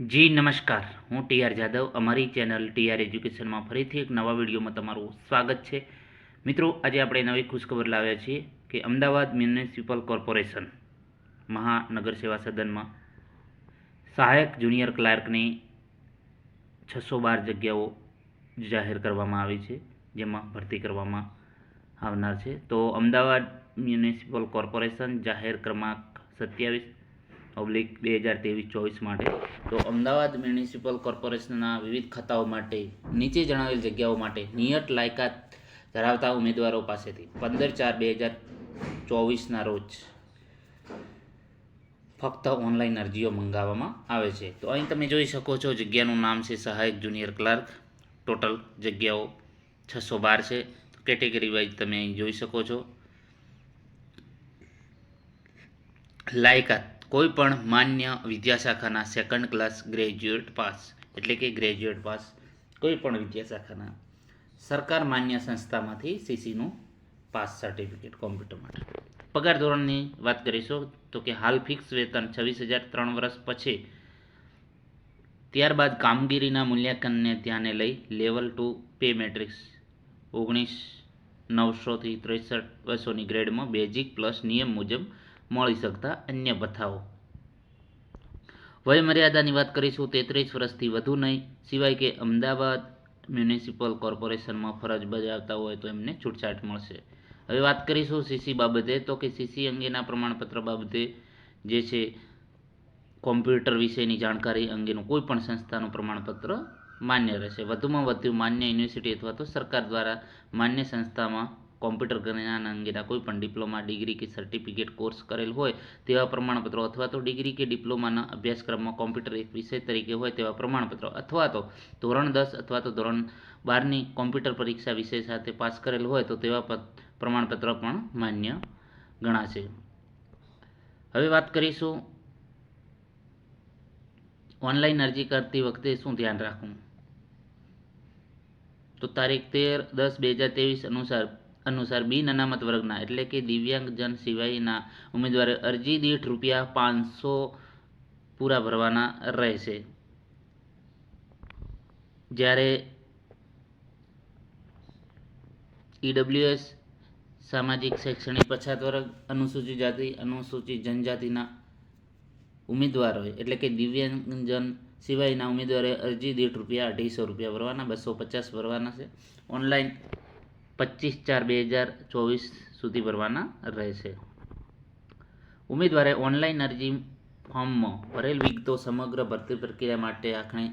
જી, નમસ્કાર. હું T R Jadav. અમારી ચેનલ ટી આર એજ્યુકેશનમાં ફરીથી એક નવા વિડીયોમાં તમારું સ્વાગત છે. મિત્રો, આજે આપણે નવી ખુશખબર લાવ્યા છીએ કે અમદાવાદ મ્યુનિસિપલ કોર્પોરેશન મહાનગર સેવા સદનમાં સહાયક જુનિયર ક્લાર્કની છસો બાર જગ્યાઓ જાહેર કરવામાં આવી છે, જેમાં ભરતી કરવામાં આવનાર છે. તો અમદાવાદ મ્યુનિસિપલ કોર્પોરેશન જાહેર ક્રમાંક સત્યાવીસ ઓબ્લિક બે હજાર ત્રેવીસ ચોવીસ માટે. તો અમદાવાદ મ્યુનિસિપલ કોર્પોરેશનના વિવિધ ખાતાઓ માટે, નીચે જણાવેલ જગ્યાઓ માટે નિયત લાયકાત ધરાવતા ઉમેદવારો પાસેથી પંદર ચાર બે હજાર ચોવીસના રોજ ફક્ત ઓનલાઈન અરજીઓ મંગાવવામાં આવે છે. તો અહીં તમે જોઈ શકો છો, જગ્યાનું નામ છે સહાયક જુનિયર ક્લાર્ક. ટોટલ જગ્યાઓ છસો બાર છે. કેટેગરી વાઇઝ તમે અહીં જોઈ શકો છો. લાયકાત કોઈ પણ માન્ય વિદ્યાશાખાના સેકન્ડ ક્લાસ ગ્રેજ્યુએટ પાસ એટલે કે ગ્રેજ્યુએટ પાસ કોઈ પણ વિદ્યાશાખાના સરકાર માન્ય સંસ્થામાંથી સીસીનું પાસ સર્ટિફિકેટ કોમ્પ્યુટર માટે. પગાર ધોરણની વાત કરીશું તો કે હાલ ફિક્સ વેતન છવ્વીસ હજાર ત્રણ વર્ષ પછી ત્યારબાદ કામગીરીના મૂલ્યાંકનને ધ્યાને લઈ લેવલ ટુ પે મેટ્રિક્સ ઓગણીસ નવસોથી ત્રેસઠ બસોની ગ્રેડમાં બેઝિક પ્લસ નિયમ મુજબ મળી શકતા અન્ય ભથ્થાઓ વયમર્યાદાની વાત કરીશું, તેત્રીસ વર્ષથી વધુ નહીં, સિવાય કે અમદાવાદ મ્યુનિસિપલ કોર્પોરેશનમાં ફરજ બજાવતા હોય તો એમને છૂટછાટ મળશે. હવે વાત કરીશું સીસી બાબતે, તો કે સીસી અંગેના પ્રમાણપત્ર બાબતે જે છે, કોમ્પ્યુટર વિશેની જાણકારી અંગેનું કોઈ પણ સંસ્થાનું પ્રમાણપત્ર માન્ય રહેશે. વધુમાં વધુ માન્ય યુનિવર્સિટી અથવા તો સરકાર દ્વારા માન્ય સંસ્થામાં કોમ્પ્યુટર જ્ઞાન અંગેના કોઈ પણ ડિપ્લોમા ડિગ્રી કે સર્ટિફિકેટ કોર્સ કરેલ હોય તેવા પ્રમાણપત્રો અથવા તો ડિગ્રી કે ડિપ્લોમાના અભ્યાસક્રમમાં કોમ્પ્યુટર એક વિષય તરીકે હોય તેવા પ્રમાણપત્રો અથવા તો ધોરણ દસ અથવા તો ધોરણ બારની કોમ્પ્યુટર પરીક્ષા વિષય સાથે પાસ કરેલ હોય તો તેવા પ્રમાણપત્ર પણ માન્ય ગણાશે. હવે વાત કરીશું ઓનલાઈન અરજી કરતી વખતે શું ધ્યાન રાખવું? તો તારીખ તેર દસ બે હજાર ત્રેવીસ અનુસાર અનુસાર બિન અનામત વર્ગના એટલે કે દિવ્યાંગજન સિવાયના ઉમેદવારે અરજી દીઠ રૂપિયા પાંચસો પૂરા ભરવાના રહેશે. જ્યારે ઈડબ્લ્યુએસ સામાજિક શૈક્ષણિક પછાત વર્ગ અનુસૂચિત જાતિ, અનુસૂચિત જનજાતિના ઉમેદવારોએ એટલે કે દિવ્યાંગજન સિવાયના ઉમેદવારે અરજી દીઠ રૂપિયા અઢીસો રૂપિયા ભરવાના, બસો પચાસ ભરવાના છે. ઓનલાઈન પચીસ ચાર બે હજાર ચોવીસ સુધી ભરવાના રહેશે. ઉમેદવારે ઓનલાઈન અરજી ફોર્મમાં ભરેલ વિગતો સમગ્ર ભરતી પ્રક્રિયા માટે આખણે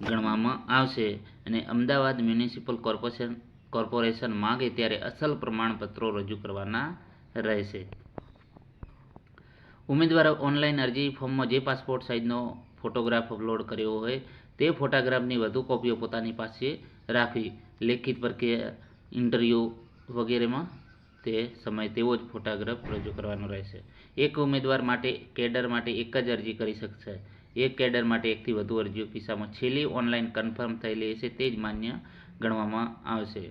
ગણવામાં આવશે અને અમદાવાદ મ્યુનિસિપલ કોર્પોરેશન કોર્પોરેશન માગે ત્યારે અસલ પ્રમાણપત્રો રજૂ કરવાના રહેશે. ઉમેદવારે ઓનલાઈન અરજી ફોર્મમાં જે પાસપોર્ટ સાઇઝનો ફોટોગ્રાફ અપલોડ કર્યો હોય તે ફોટોગ્રાફની વધુ કોપીઓ પોતાની પાસે રાખવી. લેખિત પ્રક્રિયા ઇન્ટરવ્યૂ વગેરેમાં તે સમય તેવો જ ફોટોગ્રાફ રજૂ કરવાનો રહેશે. એક ઉમેદવાર માટે કેડર માટે એક જ અરજી કરી શકશે. એક કેડર માટે એકથી વધુ અરજીઓ કિસ્સામાં છેલ્લી ઓનલાઈન કન્ફર્મ થયેલી હશે તે જ માન્ય ગણવામાં આવશે.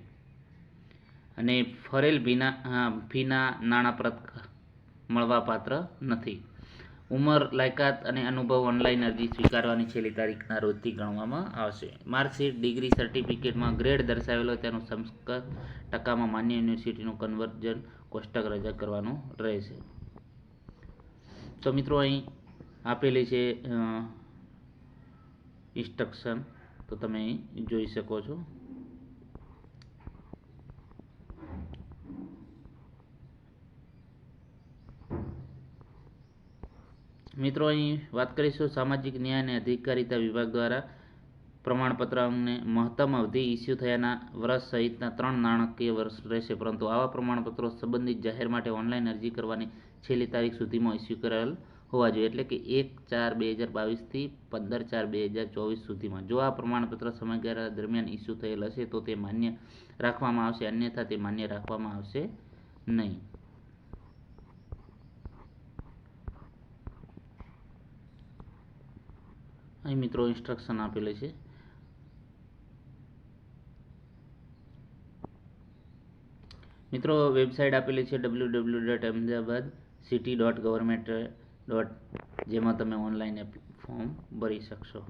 અને ફરેલ ભીના ફીના નાણાં પરત મળવાપાત્ર નથી. ઉંમર, લાયકાત અને અનુભવ ઓનલાઈન અરજી સ્વીકારવાની છેલ્લી તારીખના રોજથી ગણવામાં આવશે. માર્કશીટ, ડિગ્રી સર્ટિફિકેટમાં ગ્રેડ દર્શાવેલો તેનું સંસ્કર ટકામાં માન્ય યુનિવર્સિટીનું કન્વર્જન કોષ્ટક રજા કરવાનું રહેશે. તો મિત્રો, અહીં આપેલી છે ઇન્સ્ટ્રક્શન તો તમે જોઈ શકો છો. મિત્રો, અહીં વાત કરીશું સામાજિક ન્યાય અને અધિકારીતા વિભાગ દ્વારા પ્રમાણપત્ર અંગે મહત્તમ અવધિ ઇસ્યુ થયાના વર્ષ સહિતના ત્રણ નાણાકીય વર્ષ રહેશે. પરંતુ આવા પ્રમાણપત્રો સંબંધિત જાહેર માટે ઓનલાઈન અરજી કરવાની છેલ્લી તારીખ સુધીમાં ઇસ્યુ કરેલ હોવા જોઈએ. એટલે કે એક ચાર બે હજાર બાવીસથી પંદર ચાર બે હજાર ચોવીસ સુધીમાં. જો આ પ્રમાણપત્ર સમયગાળા દરમિયાન ઇસ્યુ થયેલ હશે, તો તે માન્ય રાખવામાં આવશે, અન્યથા તે માન્ય રાખવામાં આવશે નહીં. અહીં મિત્રો ઇન્સ્ટ્રક્શન આપેલી છે. મિત્રો વેબસાઇટ આપેલી છે W W dot Ahmedabad city dot government dot જેમાં તમે ઓનલાઈન ફોર્મ ભરી શકશો.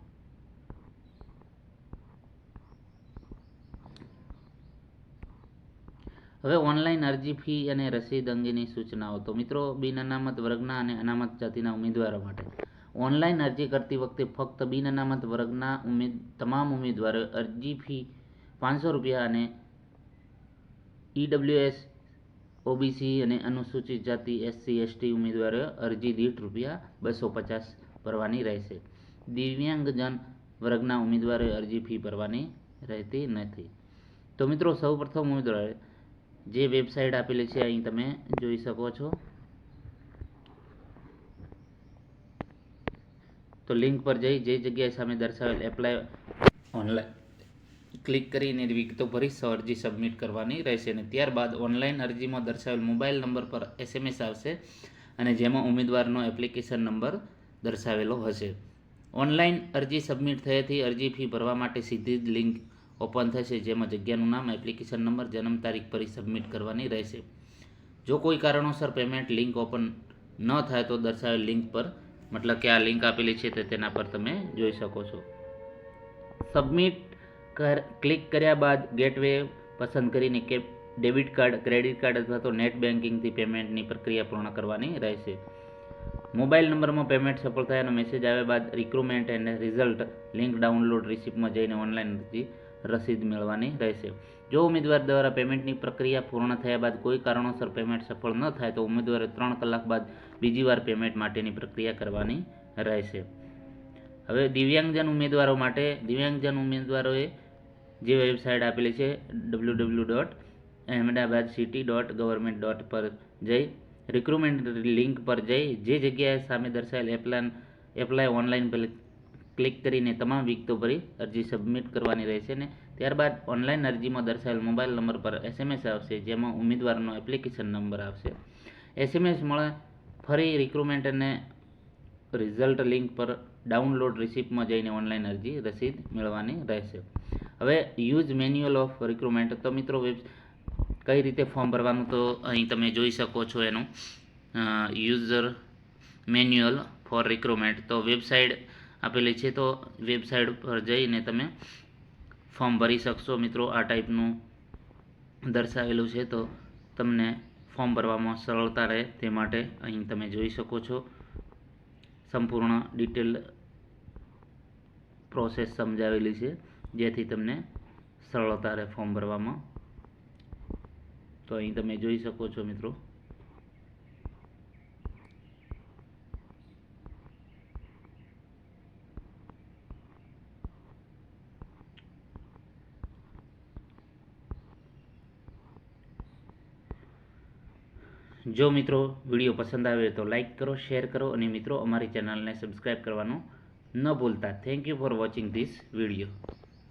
હવે ઓનલાઈન અરજી ફી અને રસીદ અંગેની સૂચનાઓ. તો મિત્રો બિન અનામત વર્ગના અને અનામત જાતિના ઉમેદવારો માટે ઓનલાઈન અરજી કરતી વખતે ફક્ત બિન અનામત વર્ગના ઉમેદ, તમામ ઉમેદવારોએ અરજી ફી પાંચસો રૂપિયા અને ઈડબ્લ્યુએસ ઓબીસી અને અનુસૂચિત જાતિ, એસસી, એસટી ઉમેદવારોએ અરજી દીઠ રૂપિયા બસો પચાસ ભરવાની રહેશે. દિવ્યાંગજન વર્ગના ઉમેદવારોએ અરજી ફી ભરવાની રહેતી નથી. તો મિત્રો, સૌપ્રથમ ઉમેદવારોએ જે વેબસાઇટ આપેલી છે, અહીં તમે જોઈ શકો છો. તો લિંક પર જઈ, જે જગ્યાએ સામે દર્શાવેલ એપ્લાય ઓનલાઈન ક્લિક કરીને વિગતો ભરી અરજી સબમિટ કરવાની રહેશે અને ત્યારબાદ ઓનલાઈન અરજીમાં દર્શાવેલ મોબાઈલ નંબર પર એસએમએસ આવશે અને જેમાં ઉમેદવારનો એપ્લિકેશન નંબર દર્શાવેલો હશે. ઓનલાઈન અરજી સબમિટ થયાથી અરજી ફી ભરવા માટે સીધી જ લિંક ઓપન થશે, જેમાં જગ્યાનું નામ એપ્લિકેશન નંબર જન્મ તારીખ પર સબમિટ કરવાની રહેશે. જો કોઈ કારણોસર પેમેન્ટ લિંક ઓપન ન થાય તો દર્શાવેલ લિંક પર મતલબ કે આ લિંક આપેલી છે તે તેના પર તમે જોઈ શકો છો. સબમિટ કર ક્લિક કર્યા બાદ ગેટવે પસંદ કરીને કે ડેબિટ કાર્ડ ક્રેડિટ કાર્ડ અથવા તો નેટ બેન્કિંગથી પેમેન્ટની પ્રક્રિયા પૂર્ણ કરવાની રહેશે. મોબાઈલ નંબરમાં પેમેન્ટ સફળ થયાનો મેસેજ આવ્યા બાદ recruitment and result link download રિસિપ્ટમાં જઈને ઓનલાઈન રસીદ મેળવવાની રહેશે. જો ઉમેદવાર દ્વારા પેમેન્ટની પ્રક્રિયા પૂર્ણ થયા બાદ કોઈ કારણોસર પેમેન્ટ સફળ ન થાય, તો ઉમેદવારે ત્રણ કલાક બાદ બીજી વાર પેમેન્ટ માટેની પ્રક્રિયા કરવાની રહેશે. હવે દિવ્યાંગજન ઉમેદવારો માટે, દિવ્યાંગજન ઉમેદવારોએ જે વેબસાઇટ આપેલી છે W W dot Ahmedabad city dot government dot પર જઈ રિક્રુટમેન્ટ લિંક પર જઈ, જે જગ્યાએ સામે દર્શાવેલ એપ્લાન એપ્લાય ઓનલાઈન ક્લિક કરીને તમામ વિગતો ભરી અરજી સબમિટ કરવાની રહેશે ને ત્યારબાદ ઓનલાઈન અરજીમાં દર્શાવેલ મોબાઈલ નંબર પર એસએમએસ આવશે, જેમાં ઉમેદવારનો એપ્લિકેશન નંબર આવશે. એસએમએસ મળે ફરી રિક્રુટમેન્ટ અને રિઝલ્ટ લિંક પર ડાઉનલોડ રિસિપ્ટમાં જઈને ઓનલાઈન અરજી રસીદ મેળવવાની રહેશે. હવે યુઝ મેન્યુઅલ ઓફ રિક્રુટમેન્ટ તો મિત્રો વેબ કઈ રીતે ફોર્મ ભરવાનું તો અહીં તમે જોઈ શકો છો એનું. યુઝર મેન્યુઅલ ફોર રિક્રુટમેન્ટ તો વેબસાઇટ આપેલી છે, તો વેબસાઇટ પર જઈને તમે ફોર્મ ભરી શકશો? મિત્રો, આ ટાઈપનું દર્શાવેલું છે, તો તમને ફોર્મ ભરવામાં સરળતા રહે તે માટે અહીં તમે જોઈ શકો છો. સંપૂર્ણ ડિટેલ પ્રોસેસ સમજાવેલી છે, જેથી તમને સરળતા રહે ફોર્મ ભરવામાં. તો અહીં તમે જોઈ શકો છો, મિત્રો. જો મિત્રો વીડિયો પસંદ આવે તો લાઇક કરો શેર કરો અને મિત્રો અમારી ચેનલને સબસ્ક્રાઈબ કરવાનું ન ભૂલતા. Thank you for watching this video